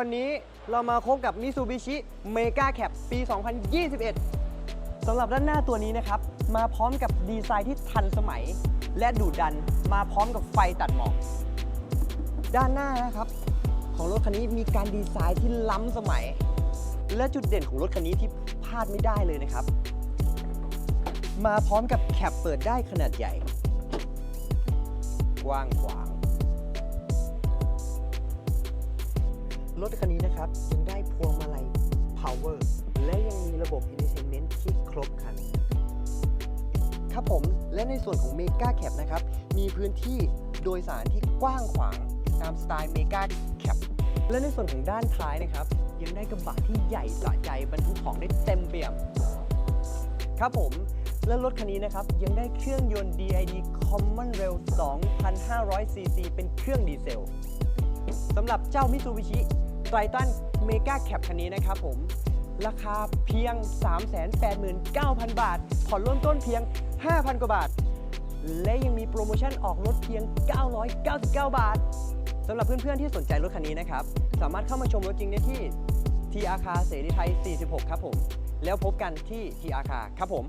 วันนี้เรามาพบกับ Mitsubishi Mega Cap ปี 2021 สำหรับด้านหน้าตัวนี้นะครับ มาพร้อมกับดีไซน์ที่ทันสมัย และดุดัน มาพร้อมกับไฟตัดหมอก ด้านหน้านะครับ ของรถคันนี้มีการดีไซน์ที่ล้ำสมัย และจุดเด่นของรถคันนี้ที่พลาดไม่ได้เลยนะครับ มาพร้อมกับแคปเปิดได้ขนาดใหญ่ กว้างขวาง รถคันนี้นะครับยังได้พวงมาลัย power และยังมีระบบ entertainment ที่ครบครัน ครับผมและในส่วนของ Mega Cap นะครับ มีพื้นที่โดยสารที่กว้างขวางตามสไตล์ Mega Cap และในส่วนของด้านท้ายนะครับ ยังได้กระบะที่ใหญ่สะใจบรรทุกของได้เต็มเปี่ยม ครับผมและรถคันนี้นะครับยังได้เครื่องยนต์ DID Common Rail 2,500 cc เป็นเครื่องดีเซลสำหรับเจ้า Mitsubishi Triton Mega Cap คันนี้นะครับผม ราคาเพียง 389,000 บาท ผ่อนเริ่มต้นเพียง 5,000 กว่าบาท และยังมีโปรโมชั่นออกรถเพียง 999 บาทสำหรับเพื่อนๆที่สนใจรถคันนี้นะครับ สามารถเข้ามาชมรถจริงได้ที่ทีอาคาเสรีไทย 46 ครับผม แล้วพบกันที่ทีอาคาครับผม